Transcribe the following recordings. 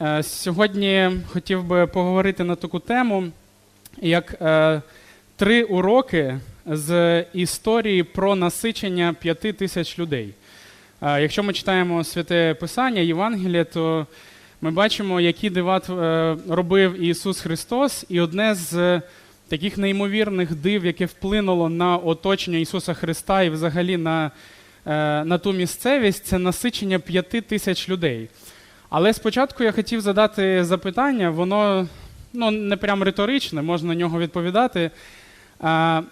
Е, Сьогодні хотів би поговорити на таку тему, як е, три уроки з історії про насичення п'яти тисяч людей. Е, Якщо ми читаємо святе Писання, Євангеліє, то ми бачимо, які дива робив Ісус Христос, і одне з таких неймовірних див, яке вплинуло на оточення Ісуса Христа і взагалі на, на ту місцевість, це насичення п'яти тисяч людей. Але спочатку я хотів задати запитання, воно ну, не прям риторичне, можна на нього відповідати. А,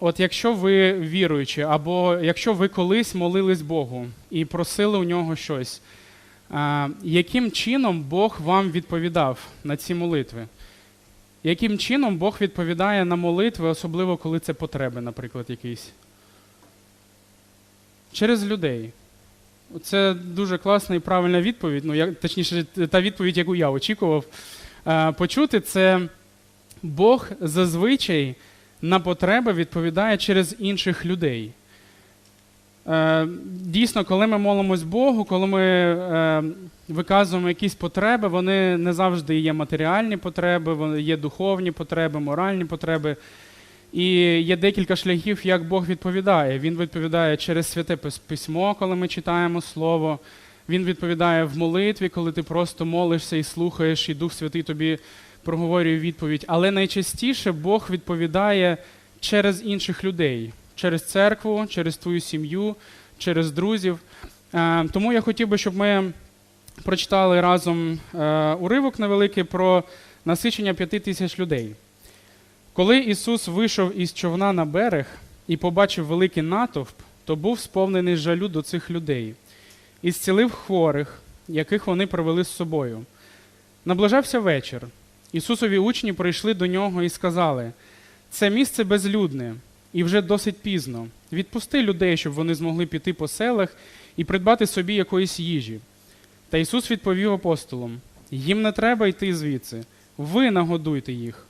От якщо ви віруючі, або якщо ви колись молились Богу і просили у нього щось, а, яким чином Бог вам відповідав на ці молитви? Яким чином Бог відповідає на молитви, особливо коли це потреби, наприклад, якісь? Через людей. Це дуже класна і правильна відповідь. Ну, я, точніше, та відповідь, яку я очікував е, почути, це Бог зазвичай на потреби відповідає через інших людей. Е, дійсно, коли ми молимось Богу, коли ми е, виказуємо якісь потреби, вони не завжди є матеріальні потреби, вони є духовні потреби, моральні потреби. І є декілька шляхів, як Бог відповідає. Він відповідає через святе письмо, коли ми читаємо Слово. Він відповідає в молитві, коли ти просто молишся і слухаєш, і Дух Святий тобі проговорює відповідь. Але найчастіше Бог відповідає через інших людей, через церкву, через твою сім'ю, через друзів. Е, Тому я хотів би, щоб ми прочитали разом е, уривок невеликий про насичення п'яти тисяч людей. Коли Ісус вийшов із човна на берег і побачив великий натовп, то був сповнений жалю до цих людей і зцілив хворих, яких вони привели з собою. Наближався вечір. Ісусові учні прийшли до нього і сказали: це місце безлюдне і вже досить пізно. Відпусти людей, щоб вони змогли піти по селах і придбати собі якоїсь їжі. Та Ісус відповів апостолам: їм не треба йти звідси, ви нагодуйте їх.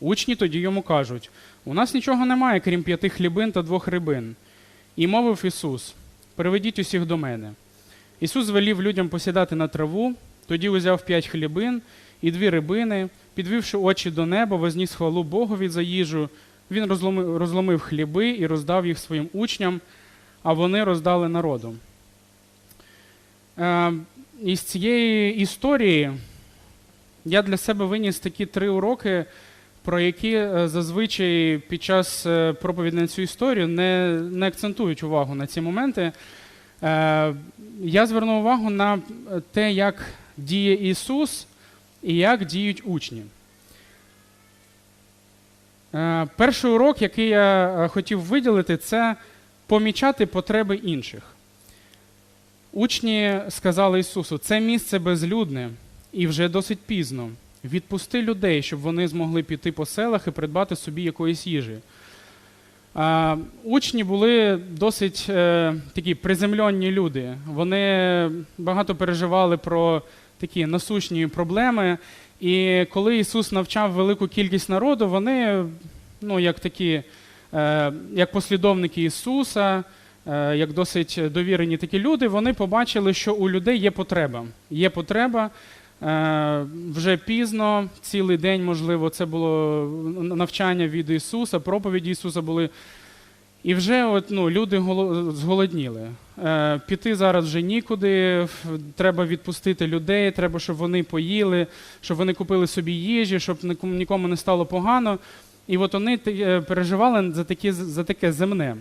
Учні тоді йому кажуть: у нас нічого немає, крім п'яти хлібин та двох рибин. І мовив Ісус: Приведіть усіх до мене. Ісус звелів людям посідати на траву, тоді узяв п'ять хлібин і дві рибини, підвівши очі до неба, возніс хвалу Богові за їжу. Він розломив хліби і роздав їх своїм учням, а вони роздали народу. Е, із цієї історії я для себе виніс такі три уроки про які е, зазвичай під час е, проповіді на цю історію не, не акцентують увагу на ці моменти. Е, я звернув увагу на те, як діє Ісус і як діють учні. Перший урок, який я хотів виділити, це помічати потреби інших. Учні сказали Ісусу, це місце безлюдне і вже досить пізно. Відпусти людей, щоб вони змогли піти по селах і придбати собі якоїсь їжі. А, Учні були досить е, такі приземлені люди. Вони багато переживали про такі насущні проблеми. І коли Ісус навчав велику кількість народу, вони, ну, як такі, е, як послідовники Ісуса, е, як досить довірені такі люди, вони побачили, що у людей є потреба. Є потреба. Е, вже пізно, цілий день, можливо, це було навчання від Ісуса, проповіді Ісуса були. І вже от, ну, люди зголодніли. Е, піти зараз вже нікуди, треба відпустити людей, треба, щоб вони поїли, щоб вони купили собі їжі, щоб нікому не стало погано. І от вони е, переживали за, такі, за таке земне.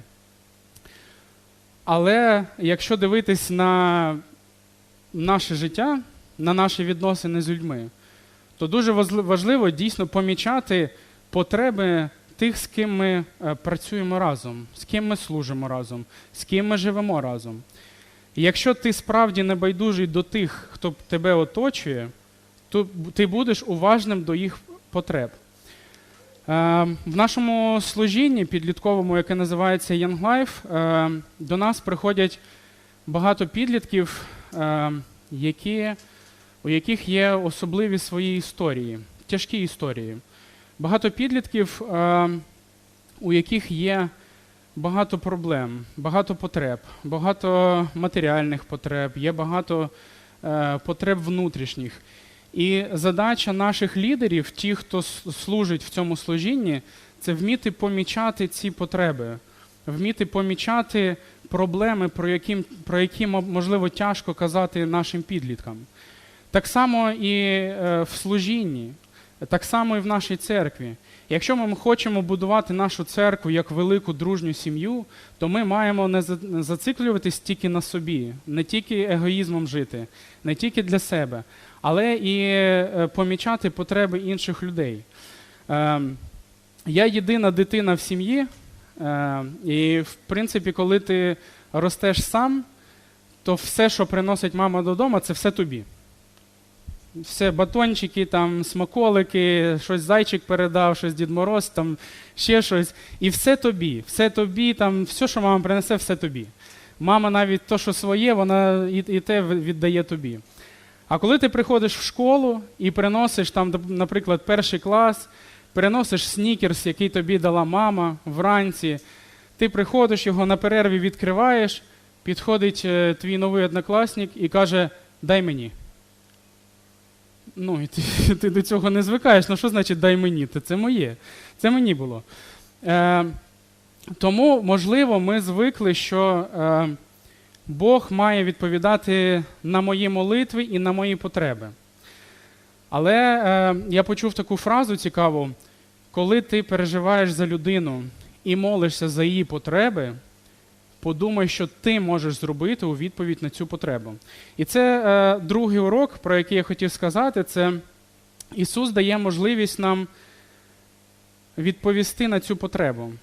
Але якщо дивитись на наше життя, на наші відносини з людьми, то дуже важливо дійсно помічати потреби тих, з ким ми е, працюємо разом, з ким ми служимо разом, з ким ми живемо разом. І якщо ти справді не байдужий до тих, хто тебе оточує, то ти будеш уважним до їх потреб. Е, в нашому служінні підлітковому, яке називається Young Life, е, до нас приходять багато підлітків, які у яких є особливі свої історії, тяжкі історії. Багато підлітків, е, у яких є багато проблем, багато потреб, багато матеріальних потреб, є багато е, потреб внутрішніх. І задача наших лідерів, ті, хто служить в цьому служінні, це вміти помічати ці потреби, вміти помічати проблеми, про які, про які можливо тяжко казати нашим підліткам. Так само і е, в служінні, так само і в нашій церкві. Якщо ми хочемо будувати нашу церкву як велику дружню сім'ю, то ми маємо не зациклюватись тільки на собі, не тільки егоїзмом жити, не тільки для себе, але і е, помічати потреби інших людей. Ем, Я єдина дитина в сім'ї, е, і в принципі, коли ти ростеш сам, то все, що приносить мама додому, це все тобі. Все, батончики, там, смаколики, щось зайчик передав, щось Дід Мороз, там ще щось. І все тобі, все тобі, там, все, що мама принесе, все тобі. Мама навіть то, що своє, вона і, і те віддає тобі. А коли ти приходиш в школу і приносиш там, наприклад, перший клас, переносиш снікерс, який тобі дала мама вранці, ти приходиш його на перерві відкриваєш, підходить е, твій новий однокласник і каже: дай мені. Ну, і ти, ти до цього не звикаєш. Ну, що значить дай мені? Це, моє. Це мені було. Е, тому, можливо, ми звикли, що е, Бог має відповідати на мої молитви і на мої потреби. Але е, я почув таку фразу цікаву: коли ти переживаєш за людину і молишся за її потреби, подумай, що ти можеш зробити у відповідь на цю потребу. І це е, другий урок, про який я хотів сказати, це Ісус дає можливість нам відповісти на цю потребу.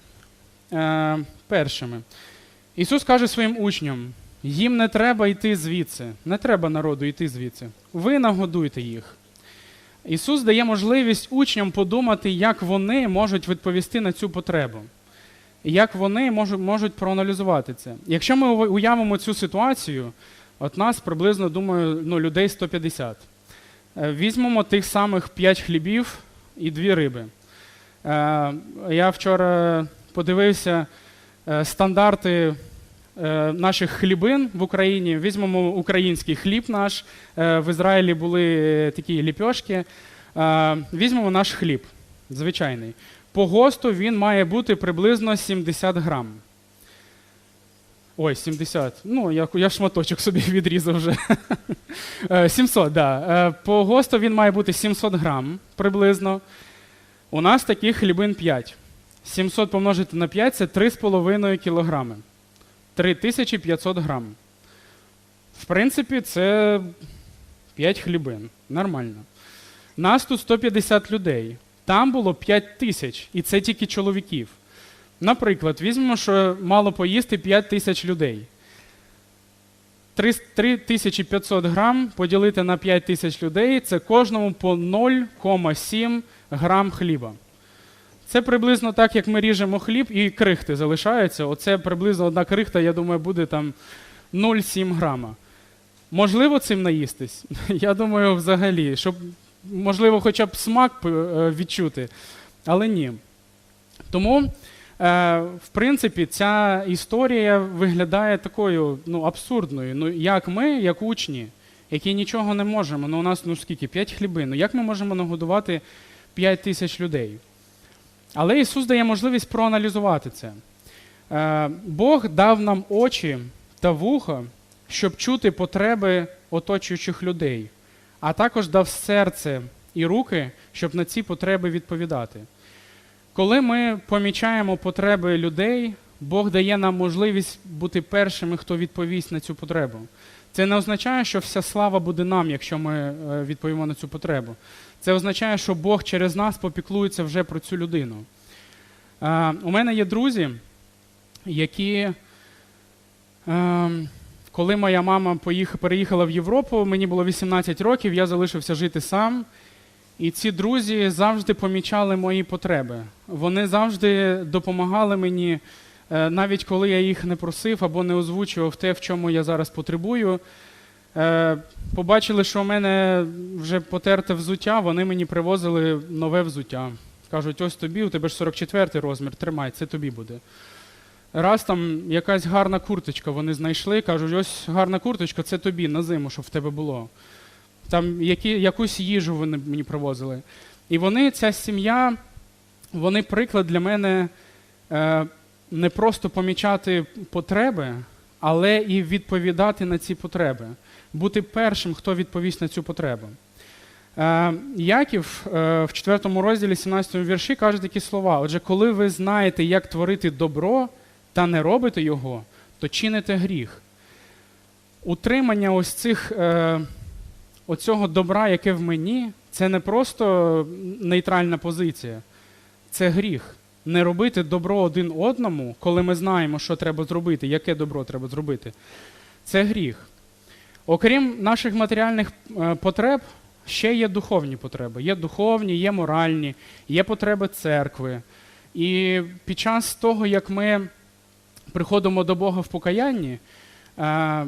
Е, першими. Ісус каже своїм учням: їм не треба йти звідси, не треба народу йти звідси. Ви нагодуйте їх. Ісус дає можливість учням подумати, як вони можуть відповісти на цю потребу. Як вони можуть, можуть проаналізувати це. Якщо ми уявимо цю ситуацію, от нас приблизно, думаю, ну, людей 150. Е, Візьмемо тих самих 5 хлібів і 2 риби. Е, Я вчора подивився е, стандарти наших хлібин в Україні. Візьмемо український хліб наш. В Ізраїлі були такі ліпьошки. Візьмемо наш хліб, звичайний. По ГОСТу він має бути приблизно 70 грам. Ой, 70. Ну, я, я шматочок собі відрізав вже. Е, 700, так. Да. Е, По ГОСТу він має бути 700 грам приблизно. У нас таких хлібин 5. 700 помножити на 5 це 3,5 кілограми. 3500 грам. В принципі, це 5 хлібин. Нормально. Нас тут 150 людей. Там було 5 тисяч, і це тільки чоловіків. Наприклад, візьмемо, що мало поїсти 5 тисяч людей. 3500 грам поділити на 5 тисяч людей це кожному по 0,7 грам хліба. Це приблизно так, як ми ріжемо хліб і крихти залишаються. Оце приблизно одна крихта, я думаю, буде там 0,7 грама. Можливо, цим наїстись? Я думаю, взагалі, щоб, можливо, хоча б смак е, відчути, але ні. Тому, е, в принципі, ця історія виглядає такою ну, абсурдною. Ну, як ми, як учні, які нічого не можемо, ну у нас ну скільки, 5 хлібин, ну як ми можемо нагодувати 5 тисяч людей? Але Ісус дає можливість проаналізувати це. Е, Бог дав нам очі та вуха, щоб чути потреби оточуючих людей, а також дав серце і руки, щоб на ці потреби відповідати. Коли ми помічаємо потреби людей, Бог дає нам можливість бути першими, хто відповість на цю потребу. Це не означає, що вся слава буде нам, якщо ми е, відповімо на цю потребу. Це означає, що Бог через нас попіклується вже про цю людину. Е, У мене є друзі, які, е, коли моя мама поїх- переїхала в Європу, мені було 18 років, я залишився жити сам. І ці друзі завжди помічали мої потреби. Вони завжди допомагали мені, е, навіть коли я їх не просив або не озвучував те, в чому я зараз потребую. Е, Побачили, що у мене вже потерте взуття, вони мені привозили нове взуття. Кажуть, ось тобі, у тебе ж 44 розмір, тримай, це тобі буде. Раз там якась гарна курточка вони знайшли, кажуть, ось гарна курточка, це тобі на зиму, щоб в тебе було. Там які, якусь їжу вони мені привозили. І вони, ця сім'я, вони приклад для мене е, не просто помічати потреби, але і відповідати на ці потреби, бути першим, хто відповість на цю потребу. Е, Яків е, в 4 розділі 17 вірші каже такі слова: Отже, коли ви знаєте, як творити добро та не робите його, то чините гріх. Утримання ось цих, е, оцього добра, яке в мені, це не просто нейтральна позиція, це гріх. Не робити добро один одному, коли ми знаємо, що треба зробити, яке добро треба зробити. Це гріх. Окрім наших матеріальних е, потреб, ще є духовні потреби. Є духовні, є моральні, є потреби церкви. І під час того, як ми приходимо до Бога в покаянні, е,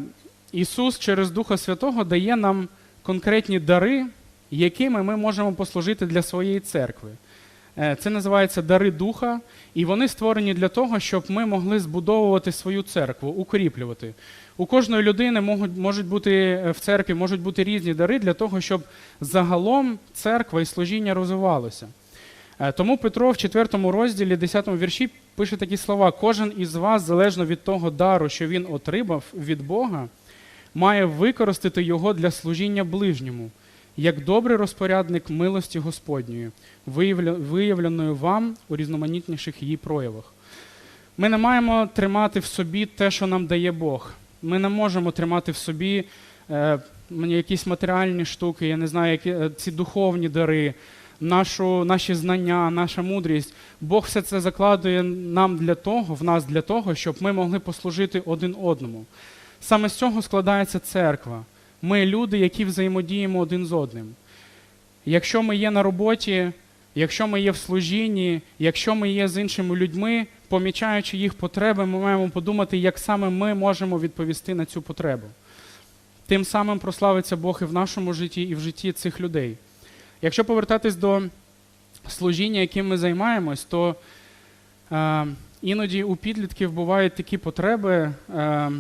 Ісус через Духа Святого дає нам конкретні дари, якими ми можемо послужити для своєї церкви. Е, Це називається дари духа, і вони створені для того, щоб ми могли збудовувати свою церкву, укріплювати. У кожної людини можуть, можуть бути е, в церкві можуть бути різні дари для того, щоб загалом церква і служіння розвивалося. Тому Петро в 4 розділі, 10 вірші, пише такі слова: кожен із вас, залежно від того дару, що він отримав від Бога, має використати його для служіння ближньому, як добрий розпорядник милості Господньої, виявленої вам у різноманітніших її проявах. Ми не маємо тримати в собі те, що нам дає Бог. Ми не можемо тримати в собі е, якісь матеріальні штуки, я не знаю, які, е, ці духовні дари, нашу, наші знання, наша мудрість. Бог все це закладує нам для того, в нас для того, щоб ми могли послужити один одному. Саме з цього складається церква. Ми люди, які взаємодіємо один з одним. Якщо ми є на роботі, якщо ми є в служінні, якщо ми є з іншими людьми, помічаючи їх потреби, ми маємо подумати, як саме ми можемо відповісти на цю потребу. Тим самим прославиться Бог і в нашому житті, і в житті цих людей. Якщо повертатись до служіння, яким ми займаємось, то е, іноді у підлітків бувають такі потреби, е,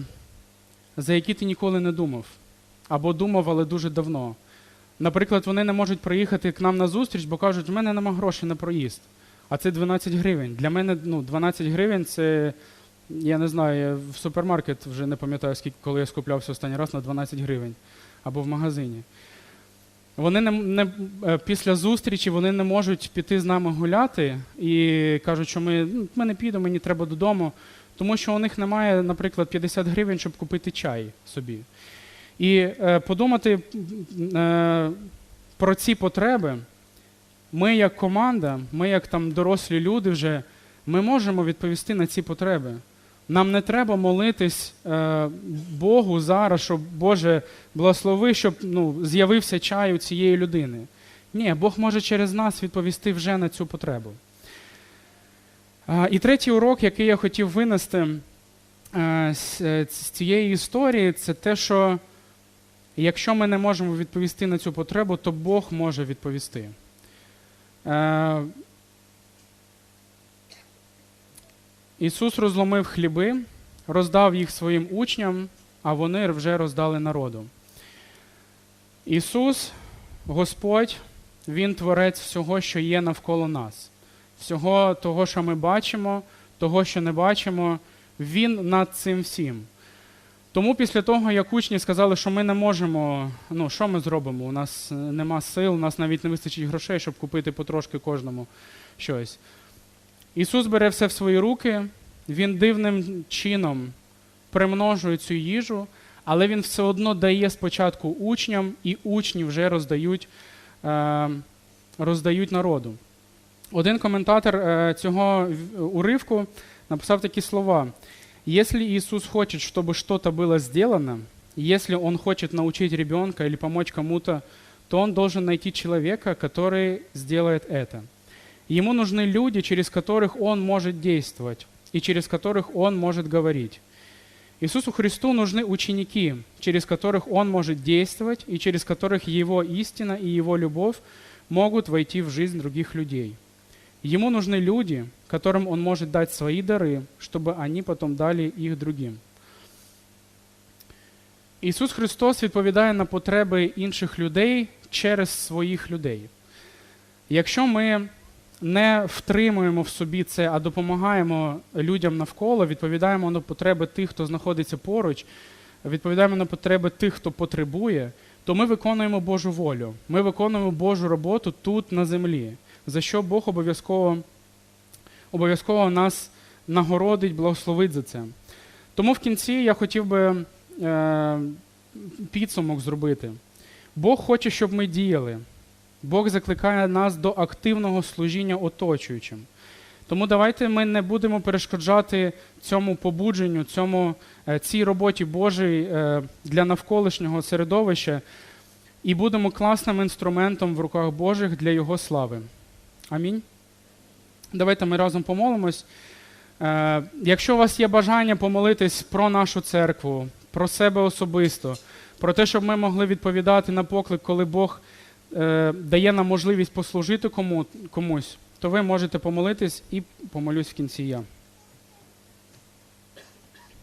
за які ти ніколи не думав, або думав, але дуже давно. Наприклад, вони не можуть приїхати к нам на зустріч, бо кажуть, в мене нема грошей на проїзд, а це 12 гривень. Для мене ну, 12 гривень це, я не знаю, я в супермаркет вже не пам'ятаю, скільки, коли я скуплявся останній раз на 12 гривень або в магазині. Вони не, не, е, після зустрічі вони не можуть піти з нами гуляти і кажуть, що ми, ну, ми не підемо, мені треба додому, тому що у них немає, наприклад, 50 гривень, щоб купити чай собі. І е, подумати е, про ці потреби, ми як команда, ми як там дорослі люди вже, ми можемо відповісти на ці потреби. Нам не треба молитись е, Богу зараз, щоб Боже благослови, щоб ну, з'явився чай у цієї людини. Ні, Бог може через нас відповісти вже на цю потребу. А, і третій урок, який я хотів винести е, з, е, з цієї історії, це те, що якщо ми не можемо відповісти на цю потребу, то Бог може відповісти. Е, Ісус розломив хліби, роздав їх своїм учням, а вони вже роздали народу. Ісус, Господь, Він творець всього, що є навколо нас, всього того, що ми бачимо, того, що не бачимо, Він над цим всім. Тому після того, як учні сказали, що ми не можемо, ну що ми зробимо? У нас нема сил, у нас навіть не вистачить грошей, щоб купити потрошки кожному щось. Ісус бере все в свої руки, Він дивним чином примножує цю їжу, але Він все одно дає спочатку учням, і учні вже роздають, е, роздають народу. Один коментатор е, цього уривку написав такі слова. Если Иисус хочет, чтобы что-то было сделано, если Он хочет научить ребенка или помочь кому-то, то Он должен найти человека, который сделает это. Ему нужны люди, через которых Он может действовать и через которых Он может говорить. Иисусу Христу нужны ученики, через которых Он может действовать и через которых Его истина и Его любовь могут войти в жизнь других людей. Ему нужны люди, которым он может дать свои дары, чтобы они потом дали їх другим. Ісус Христос відповідає на потреби інших людей через своїх людей. Якщо ми не втримуємо в собі це, а допомагаємо людям навколо, відповідаємо на потреби тих, хто знаходиться поруч, відповідаємо на потреби тих, хто потребує, то ми виконуємо Божу волю. Ми виконуємо Божу роботу тут на землі, за що Бог обов'язково, обов'язково нас нагородить, благословить за це. Тому в кінці я хотів би е, підсумок зробити. Бог хоче, щоб ми діяли. Бог закликає нас до активного служіння оточуючим. Тому давайте ми не будемо перешкоджати цьому побудженню, цьому, е, цій роботі Божій е, для навколишнього середовища і будемо класним інструментом в руках Божих для Його слави. Амінь. Давайте ми разом помолимось. Е, Якщо у вас є бажання помолитись про нашу церкву, про себе особисто, про те, щоб ми могли відповідати на поклик, коли Бог е, дає нам можливість послужити кому, комусь, то ви можете помолитись і помолюсь в кінці я.